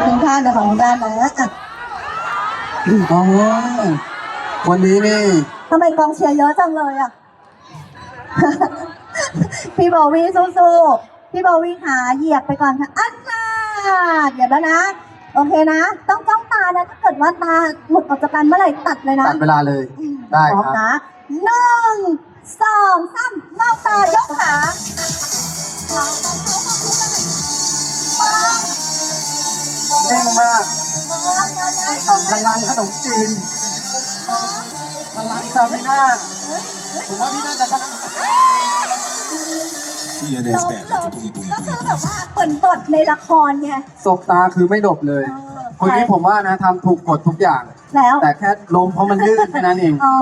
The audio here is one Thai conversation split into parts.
คุณท่านนะของคุณด้านนะอะอ๋อวันนี้นี่ทำไมกองเชียร์เยอะจังเลยอะ พี่โบวี่สู้ๆพี่โบวี่ขาเหยียบไปก่อนค่ะอันน่าเหยียบแล้วนะ โอเคนะ ต้องจ้องตานะ ถ้าเกิดว่าตาหลุดออกจากกันเมื่อไหร่ตัดเลยนะ ตัดเวลาเลย ได้พร้อมครับนะหนึ่งสองสามเมาตายกขาากลังลังขนมจีนลังลังซาบิน่าผมว่าพี่น่าจะชนะจบจบก็คือแบบว่าเปิดบทในละครไง สบตาคือไม่ดบเลย เออ คนนี้ผมว่านะทำถูกกฎทุกอย่าง แล้วแต่แค่ลมเพราะมันลื่นแค่นั้นเอง อ๋อ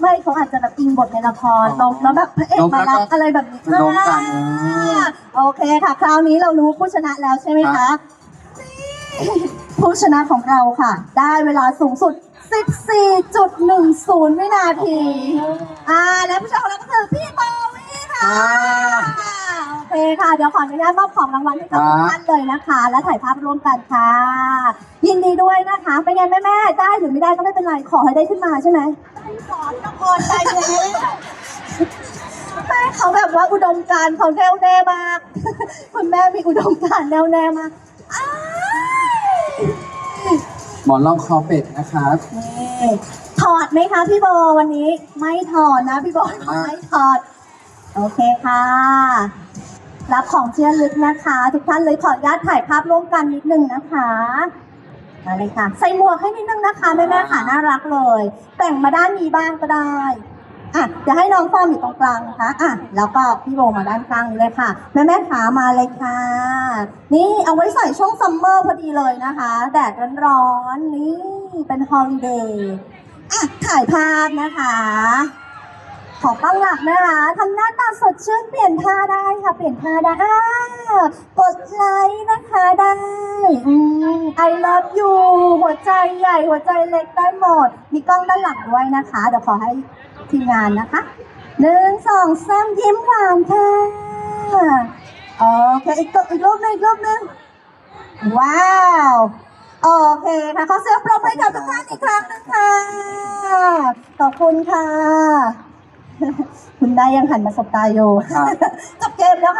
ไม่เขาอาจจะแบบอิงบทในละครอ๋ลองแล้วแบบพระเอกลงแล้มาวก็รับอะไรแบบนี้ลงกัน อ่าโอเคค่ะ คราวนี้เรารู้ผู้ชนะแล้วใช่ไหมครัคะบ ผู้ชนะของเราค่ะ ได้เวลาสูงสุด 14.10 วินาที อ่า และผู้ชนะของเราก็คือพี่โบวี่ค่ะ อ่า โอเคค่ะ เดี๋ยวขออนุญาตมอบของรางวัลให้กับครับทุกท่านเลยนะคะ และถ่ายภาพร่วมกันค่ะ ยินดีด้วยนะคะ เป็นไงแม่แม่ๆได้หรือไม่ได้ก็ไม่เป็นไร ขอให้ได้ขึ้นมาใช่ไหมสอนนครใจเลยแม่เขาแบบว่าอุดมการณ์เขาแน่วแน่มาก คุณแม่มีอุดมการณ์แน่วแน่มากอ้าย หมอนรองคอเป็ดนะครับนี่ถอดไหมคะพี่โบวันนี้ ไม่ถอดนะพี่โบไม่ถอด โอเคค่ะ รับของเชื่อลึกนะคะ ทุกท่านเลยขออนุญาตถ่ายภาพร่วมกันนิดนึงนะคะมาเลยค่ะ ใส่หมวกให้นิดนึงนะคะแม่แม่ๆค่ะน่ารักเลย แต่งมาด้านนี้บ้างก็ได้ อะเดี๋ยวให้น้องฟอร์มอยู่ตรงกลางนะคะอะแล้วก็พี่โบมาด้านกลางนี้เลยค่ะ แม่แม่ขามาเลยค่ะ นี่เอาไว้ใส่ช่วงซัมเมอร์พอดีเลยนะคะ แดดร้อนๆนี่เป็นฮอลิเดย์อะถ่ายภาพนะคะขอตั้งหลักนะคะทำหน้าตาสดชื่นเปลี่ยนท่าได้ค่ะ เปลี่ยนท่าได้ กดไลค์นะคะได้อืม I love you หัวใจใหญ่หัวใจเล็กได้หมด มีกล้องด้านหลังด้วยนะคะ เดี๋ยวขอให้ทีมงานนะคะหนึ่งสองสามยิ้มหวานค่ะโอเคอีกตัวอีกรูปหนึงอีกรูปหนึงว้าว โอเคค่ะขอเสียงปรบมือให้กับทุกท่านอีกครั้งหนึงค่ะขอบคุณค่ะ คุณได้ยังหันมาสบตาอยู่ครับจบเกมแล้วค่ะ